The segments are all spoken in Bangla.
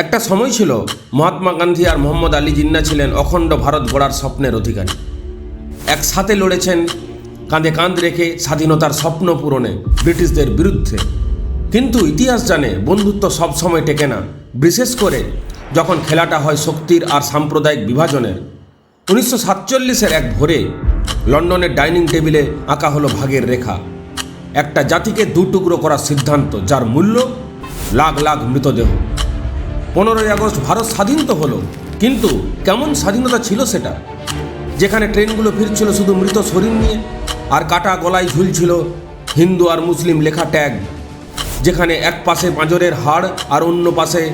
একটা সময় ছিল মহাত্মা গান্ধী আর মোহাম্মদ আলী জিন্না ছিলেন অখণ্ড ভারত গড়ার স্বপ্নের অধিকারী। একসাথে লড়েছেন, কাঁধে কাঁধ রেখে স্বাধীনতার স্বপ্ন পূরণে ব্রিটিশদের বিরুদ্ধে। কিন্তু ইতিহাস জানে বন্ধুত্ব সবসময় টেকে না, বিশেষ করে যখন খেলাটা হয় শক্তির আর সাম্প্রদায়িক বিভাজনের। উনিশশো সাতচল্লিশের এক ভোরে লন্ডনের ডাইনিং টেবিলে আঁকা হলো ভাগের রেখা। একটা জাতিকে দু টুকরো করার সিদ্ধান্ত, যার মূল্য লাখ লাখ মৃতদেহ। পনেরোই আগস্ট ভারত স্বাধীন তো হলো। কিন্তু কেমন স্বাধীনতা ছিল সেটা? যেখানে ট্রেনগুলো ফিরছিল শুধু মৃত শরীর নিয়ে, আর কাটা গলায় ঝুলছিল হিন্দু আর মুসলিম লেখা ট্যাগ। যেখানে এক পাশে পাঁজরের হাড় আর অন্য পাশে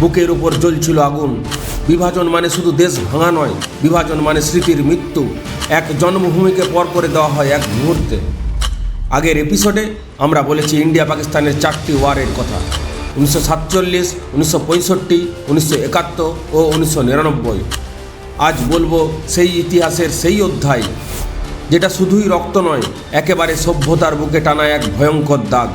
বুকের উপর জ্বলছিল আগুন। বিভাজন মানে শুধু দেশ ভাঙা নয়, বিভাজন মানে স্মৃতির মৃত্যু। এক জন্মভূমিকে পর করে দেওয়া হয় এক মুহূর্তে। আগের এপিসোডে আমরা বলেছি ইন্ডিয়া পাকিস্তানের চারটি ওয়ারের কথা। উনিশশো সাতচল্লিশ, উনিশশো পঁয়ষট্টি, উনিশশো একাত্তর ও উনিশশো নিরানব্বই। আজ বলব সেই ইতিহাসের সেই অধ্যায়, যেটা শুধুই রক্ত নয়, একেবারে সভ্যতার বুকে টানা এক ভয়ঙ্কর দাগ।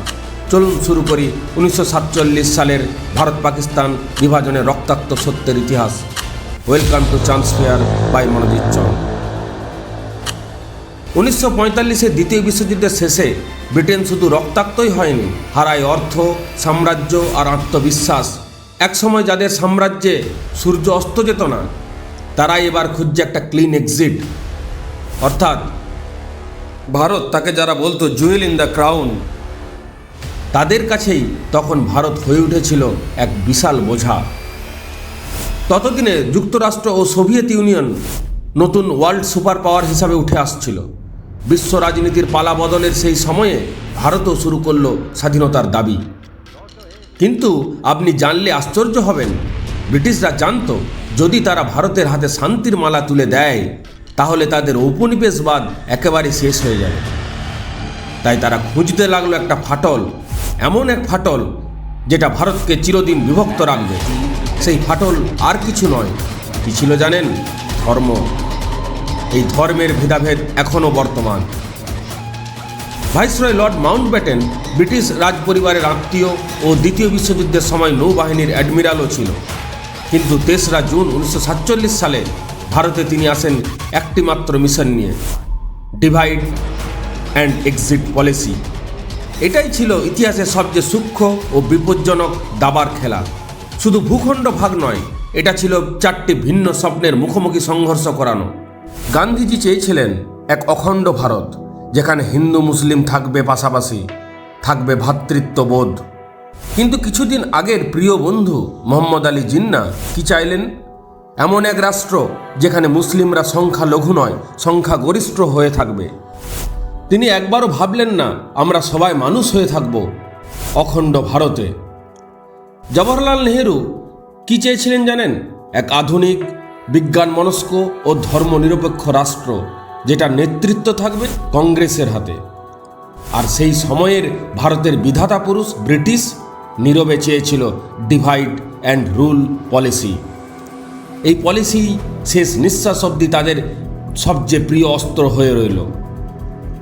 চলুন শুরু করি উনিশশো সাতচল্লিশ সালের ভারত পাকিস্তান বিভাজনের রক্তাক্ত সত্যের ইতিহাস। Welcome to Chance Fair by Manojit Chanda. উনিশশো পঁয়তাল্লিশের দ্বিতীয় বিশ্বযুদ্ধের শেষে ব্রিটেন শুধু রক্তাক্তই হয়নি, হারায় অর্থ, সাম্রাজ্য আর আত্মবিশ্বাস। একসময় যাদের সাম্রাজ্যে সূর্য অস্ত যেত না, তারাই এবার খুঁজছে একটা ক্লিন এক্সিট অর্থাৎ ভারত তাকে যারা বলতো জুয়েল ইন দ্য ক্রাউন তাদের কাছেই তখন ভারত হয়ে উঠেছিল এক বিশাল বোঝা। ততদিনে যুক্তরাষ্ট্র ও সোভিয়েত ইউনিয়ন নতুন ওয়ার্ল্ড সুপার পাওয়ার হিসাবে উঠে আসছিল। বিশ্ব রাজনীতির পালা বদলের সেই সময়ে ভারতও শুরু করল স্বাধীনতার দাবি। কিন্তু আপনি জানলে আশ্চর্য হবেন। ব্রিটিশরা জানতো, যদি তারা ভারতের হাতে শান্তির মালা তুলে দেয়, তাহলে তাদের ঔপনিবেশবাদ একেবারে শেষ হয়ে যাবে। তাই তারা খুঁজতে লাগল একটা ফাটল, এমন এক ফাটল, যেটা ভারতকে চিরদিন বিভক্ত রাখবে। সেই ফাটল আর কিছু নয়। কি ছিল জানেন? ধর্ম। এই ধর্মের ভেদাভেদ এখনও বর্তমান। Viceroy lord Mountbatten British Raj পরিবারের আত্মীয় ও দ্বিতীয় বিশ্বযুদ্ধের সময় নৌবাহিনীর অ্যাডমিরালও ছিল। কিন্তু তেসরা জুন উনিশশো সাতচল্লিশ সালে ভারতে তিনি আসেন একটি মাত্র মিশন নিয়ে, ডিভাইড অ্যান্ড এক্সিট পলিসি। এটাই ছিল ইতিহাসের সবচেয়ে সূক্ষ্ম ও বিপজ্জনক দাবার খেলা। শুধু ভূখণ্ড ভাগ নয়, এটা ছিল চারটি ভিন্ন স্বপ্নের মুখোমুখি সংঘর্ষ করানো। গান্ধীজি চেয়েছিলেন এক অখণ্ড ভারত, যেখানে হিন্দু মুসলিম থাকবে পাশাপাশি, থাকবে ভ্রাতৃত্ববোধ কিন্তু কিছুদিন আগের প্রিয় বন্ধু মোহাম্মদ আলী জিন্না কি চাইলেন? এমন এক রাষ্ট্র যেখানে মুসলিমরা সংখ্যা লঘু নয় সংখ্যা গরিষ্ঠ হয়ে থাকবে। তিনি একবারও ভাবলেন না, আমরা সবাই মানুষ হয়ে থাকব অখণ্ড ভারতে। জওয়াহরলাল নেহেরু কি চেয়েছিলেন জানেন? এক আধুনিক বিজ্ঞান মনস্ক ও ধর্মনিরপেক্ষ রাষ্ট্র যেটা নেতৃত্ব থাকবে কংগ্রেসের হাতে। আর সেই সময়ের ভারতের বিধাতা পুরুষ ব্রিটিশ নীরবে চেয়েছিল ডিভাইড অ্যান্ড রুল পলিসি এই পলিসি শেষ নিঃশ্বাস অবধি তাদের সবচেয়ে প্রিয় অস্ত্র হয়ে রইল।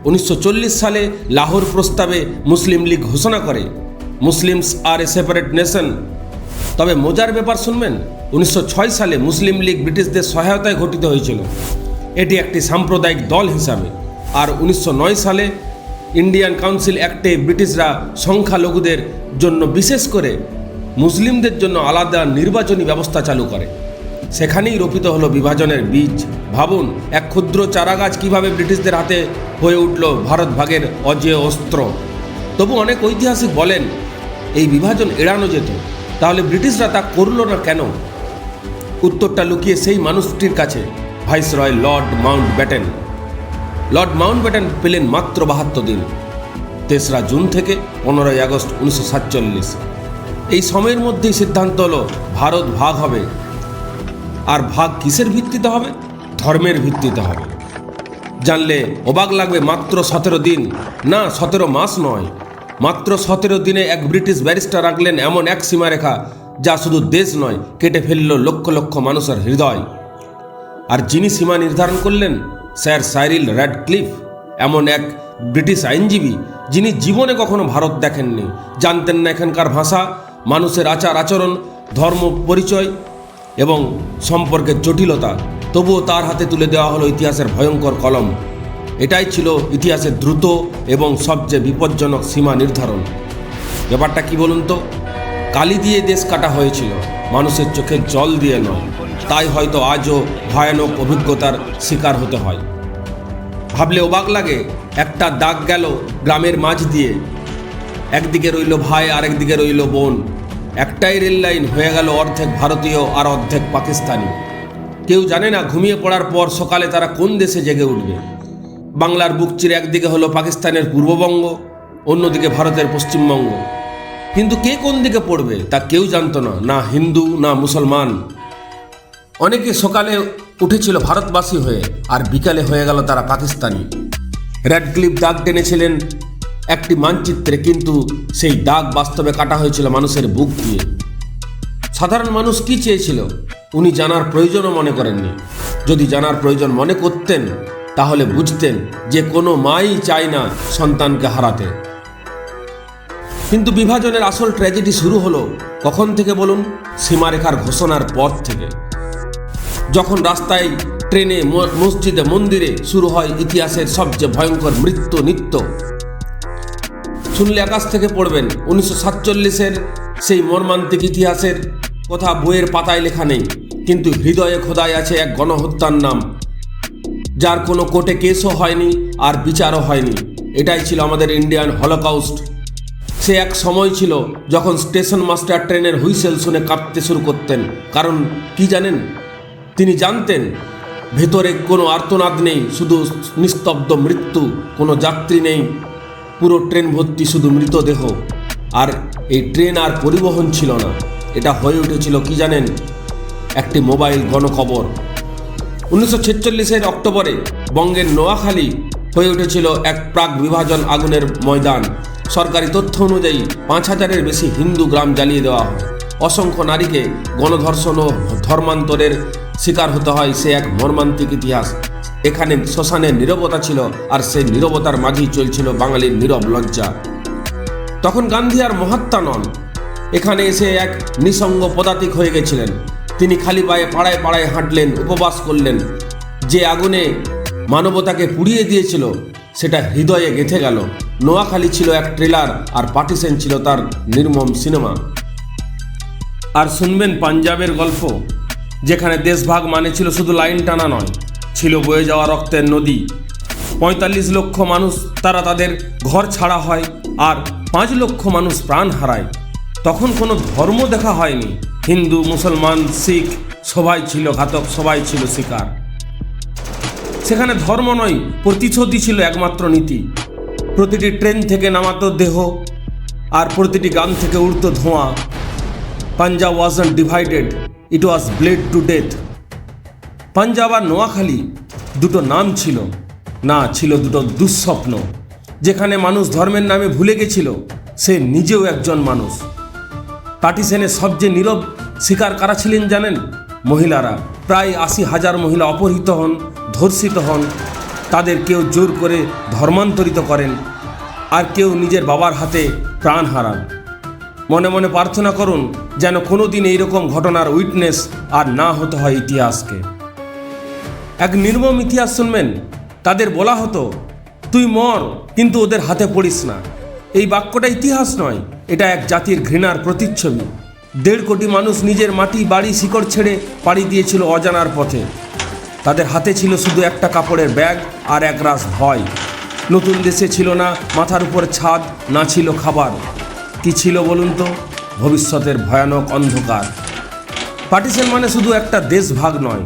উনিশশো চল্লিশ সালে লাহোর প্রস্তাবে মুসলিম লীগ ঘোষণা করে, Muslims are a separate nation তবে মজার ব্যাপার শুনবেন, উনিশশো ছয় সালে মুসলিম লীগ ব্রিটিশদের সহায়তায় গঠিত হয়েছিল। এটি একটি সাম্প্রদায়িক দল হিসাবে। আর উনিশশো নয় সালে ইন্ডিয়ান কাউন্সিল অ্যাক্টে ব্রিটিশরা সংখ্যালঘুদের জন্য বিশেষ করে মুসলিমদের জন্য আলাদা নির্বাচনী ব্যবস্থা চালু করে। সেখানেই রোপিত হলো বিভাজনের বীজ। ভাবুন, এক ক্ষুদ্র চারাগাছ কীভাবে ব্রিটিশদের হাতে হয়ে উঠল ভারত ভাগের অজেয় অস্ত্র? তবু অনেক ঐতিহাসিক বলেন, এই বিভাজন এড়ানো যেত। তাহলে ব্রিটিশরা তা করল না কেন? উত্তরটা লুকিয়ে সেই মানুষটির কাছে viceroy lord Mountbatten lord Mountbatten পেলেন মাত্র বাহাত্তর দিন, তেসরা জুন থেকে পনেরোই আগস্ট উনিশশো সাতচল্লিশ। এই সময়ের মধ্যেই সিদ্ধান্ত হলো, ভারত ভাগ হবে। আর ভাগ কিসের ভিত্তিতে হবে? ধর্মের ভিত্তিতে হবে। জানলে অবাক লাগবে মাত্র সতেরো দিন, না সতেরো মাস নয়। মাত্র সতেরো দিনে এক ব্রিটিশ ব্যারিস্টার রাখলেন এমন এক সীমারেখা যা শুধু দেশ নয়, কেটে ফেলল লক্ষ লক্ষ মানুষের হৃদয়। আর যিনি সীমা নির্ধারণ করলেন, স্যার সাইরিল র্যাডক্লিফ, এমন এক ব্রিটিশ আইনজীবী যিনি জীবনে কখনো ভারত দেখেননি। জানতেন না এখানকার ভাষা, মানুষের আচার আচরণ, ধর্ম পরিচয় এবং সম্পর্কের জটিলতা। তবুও তার হাতে তুলে দেওয়া হলো ইতিহাসের ভয়ঙ্কর কলম। এটাই ছিল ইতিহাসের দ্রুত এবং সবচেয়ে বিপজ্জনক সীমা নির্ধারণ। ব্যাপারটা কি বলুন তো? কালি দিয়ে দেশ কাটা হয়েছিল, মানুষের চোখে জল দিয়ে নয়। তাই হয়তো আজও ভয়ানক অভিজ্ঞতার শিকার হতে হয়। ভাবলে অবাক লাগে, একটা দাগ গেল গ্রামের মাঝ দিয়ে। একদিকে রইল ভাই আর একদিকে রইল বোন। একটাই রেল লাইন হয়ে গেল অর্ধেক ভারতীয় আর অর্ধেক পাকিস্তানি। কেউ জানে না ঘুমিয়ে পড়ার পর সকালে তারা কোন দেশে জেগে উঠবে। বাংলার বুক চিরে একদিকে হলো পাকিস্তানের পূর্ববঙ্গ, অন্যদিকে ভারতের পশ্চিমবঙ্গ। কিন্তু কে কোন দিকে পড়বে তা কেউ জানতো না না হিন্দু, না মুসলমান। অনেকে সকালে উঠেছিল ভারতবাসী হয়ে আর বিকালে হয়ে গেল তারা পাকিস্তানি। রেড ক্লিপ দাগ টেনেছিলেন একটি মানচিত্রে, কিন্তু সেই দাগ বাস্তবে কাটা হয়েছিল মানুষের বুক দিয়ে। সাধারণ মানুষ কি চেয়েছিল? উনি জানার প্রয়োজনও মনে করেননি। যদি জানার প্রয়োজন মনে করতেন তাহলে বুঝতেন যে কোনো মাই চায় না সন্তানকে হারাতে। কিন্তু বিভাজনের আসল ট্র্যাজেডি শুরু হলো কখন থেকে বলুন? সীমারেখার ঘোষণার পর থেকে। যখন রাস্তায়, ট্রেনে মসজিদে, মন্দিরে শুরু হয় ইতিহাসের সবচেয়ে ভয়ঙ্কর মৃত্যু নিত্য। শুনলে আকাশ থেকে পড়বেন উনিশশো সাতচল্লিশের সেই মর্মান্তিক ইতিহাসের কথা বইয়ের পাতায় লেখা নেই। কিন্তু হৃদয়ে খোদায় আছে এক গণহত্যার নাম। যার কোনো কোর্টে কেসও হয়নি আর বিচারও হয়নি। এটাই ছিল আমাদের ইন্ডিয়ান হলোকাউস্ট। সে এক সময় ছিল যখন স্টেশন মাস্টার ট্রেনের হুইসেল শুনে কাঁপতে শুরু করতেন। কারণ কি জানেন? তিনি জানতেন, ভেতরে কোনো আর্তনাদ নেই, শুধু নিস্তব্ধ মৃত্যু, কোনো যাত্রী নেই। পুরো ট্রেন ভর্তি শুধু মৃতদেহ। আর এই ট্রেন আর পরিবহন ছিল না। এটা হয়ে উঠেছিল কি জানেন? একটি মোবাইল গণকবর উনিশশো ছেচল্লিশের অক্টোবরে বঙ্গের নোয়াখালী হয়ে উঠেছিল এক প্রাক বিভাজন আগুনের ময়দান। সরকারি তথ্য অনুযায়ী পাঁচ হাজারের বেশি হিন্দু গ্রাম জ্বালিয়ে দেওয়া হয়। অসংখ্য নারীকে গণধর্ষণ ও ধর্মান্তরের শিকার হতে হয় সে এক মর্মান্তিক ইতিহাস। এখানে শ্মশানের নীরবতা ছিল আর সেই নীরবতার মাঝেই চলছিল বাঙালির নীরব লজ্জা। তখন গান্ধী আর মহাত্মা নন। এখানে এসে এক নিসঙ্গ পদাতিক হয়ে গেছিলেন। তিনি খালি পায়ে পাড়ায় পাড়ায় হাঁটলেন, উপবাস করলেন। যে আগুনে মানবতাকে পুড়িয়ে দিয়েছিল, সেটা হৃদয়ে গেঁথে গেল। নোয়াখালী ছিল এক ট্রেলার আর পার্টিসেন ছিল তার নির্মম সিনেমা। আর শুনবেন পাঞ্জাবের গল্প, যেখানে দেশভাগ মানে ছিল শুধু লাইন টানা নয়, ছিল বয়ে যাওয়া রক্তের নদী। পঁয়তাল্লিশ লক্ষ মানুষ তারা তাদের ঘর ছাড়া হয় আর পাঁচ লক্ষ মানুষ প্রাণ হারায়। তখন কোনো ধর্ম দেখা হয়নি। হিন্দু, মুসলমান, শিখ, সবাই ছিল ঘাতক, সবাই ছিল শিকার। সেখানে ধর্ম নয় প্রতিশোধই ছিল একমাত্র নীতি। প্রতিটি ট্রেন থেকে নামাতো দেহ আর প্রতিটি গান থেকে উড়তো ধোঁয়া। Punjab wasn't divided it was bled to death Punjab আর নোয়াখালী দুটো নাম ছিল। না, ছিল দুটো দুঃস্বপ্ন। যেখানে মানুষ ধর্মের নামে ভুলে গেছিল, সে নিজেও একজন মানুষ। পার্টিসেনের সবচেয়ে নীরব শিকার কারা ছিলেন জানেন? মহিলারা। প্রায় আশি হাজার মহিলা অপহৃত হন, ধর্ষিত হন। তাদের কেউ জোর করে ধর্মান্তরিত করেন আর কেউ নিজের বাবার হাতে প্রাণ হারান। মনে মনে প্রার্থনা করুন যেন কোনোদিন এইরকম ঘটনার উইটনেস আর না হতে হয় ইতিহাসকে। এক নির্মম ইতিহাস শুনবেন। তাদের বলা হতো, তুই মর, কিন্তু ওদের হাতে পড়িস না। এই বাক্যটা ইতিহাস নয়, এটা এক জাতির ঘৃণার প্রতিচ্ছবি। দেড় কোটি মানুষ নিজের মাটি, বাড়ি, শিকড় ছেড়ে পাড়ি দিয়েছিল অজানার পথে। তাদের হাতে ছিল শুধু একটা কাপড়ের ব্যাগ আর এক রাস ভয়। নতুন দেশে ছিল না, মাথার উপর ছাদ, না ছিল খাবার। কি ছিল বলুন তো? ভবিষ্যতের ভয়ানক অন্ধকার। পার্টিশন মানে শুধু একটা দেশ ভাগ নয়।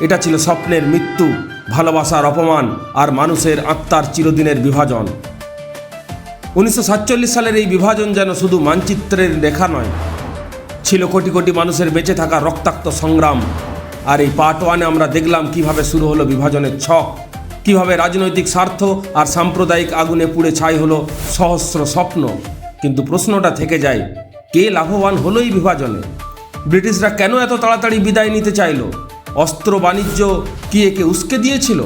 এটা ছিল স্বপ্নের মৃত্যু, ভালোবাসার অপমান আর মানুষের আত্মার চিরদিনের বিভাজন। উনিশশো সাতচল্লিশ সালের এই বিভাজন যেন শুধু মানচিত্রের রেখা নয় ছিল কোটি কোটি মানুষের বেঁচে থাকা রক্তাক্ত সংগ্রাম। আর এই পার্ট ওয়ানে আমরা দেখলাম কীভাবে শুরু হলো বিভাজনের ছক, কীভাবে রাজনৈতিক স্বার্থ আর সাম্প্রদায়িক আগুনে পুড়ে ছাই হলো সহস্র স্বপ্ন। কিন্তু প্রশ্নটা থেকে যায়, কে লাভবান হলো এই বিভাজনে? ব্রিটিশরা কেন এত তাড়াতাড়ি বিদায় নিতে চাইলো? অস্ত্র বাণিজ্য কি একে উস্কে দিয়েছিল?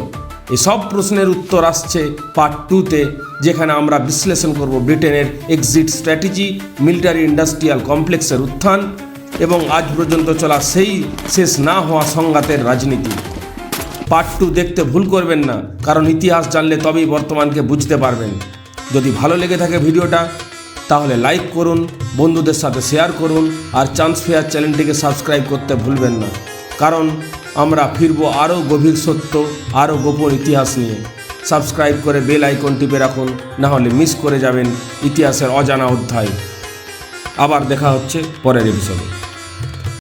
এসব প্রশ্নের উত্তর আসছে পার্ট টুতে যেখানে আমরা বিশ্লেষণ করব ব্রিটেনের এক্সিট স্ট্র্যাটেজি মিলিটারি ইন্ডাস্ট্রিয়াল কমপ্লেক্সের উত্থান এবং আজ পর্যন্ত চলা সেই শেষ না হওয়া সংঘাতের রাজনীতি। পার্ট টু দেখতে ভুল করবেন না, কারণ ইতিহাস জানলে তবেই বর্তমানকে বুঝতে পারবেন। যদি ভালো লেগে থাকে ভিডিওটা, তাহলে লাইক করুন, বন্ধুদের সাথে শেয়ার করুন, আর চান্স ফেয়ার চ্যানেলটিকে সাবস্ক্রাইব করতে ভুলবেন না। কারণ আমরা ফিরবো আরও গভীর সত্য আরও গোপন ইতিহাস নিয়ে। সাবস্ক্রাইব করে বেল আইকন টিপে রাখুন, না হলে মিস করে যাবেন ইতিহাসের অজানা অধ্যায়। আবার দেখা হচ্ছে পরের এপিসোডে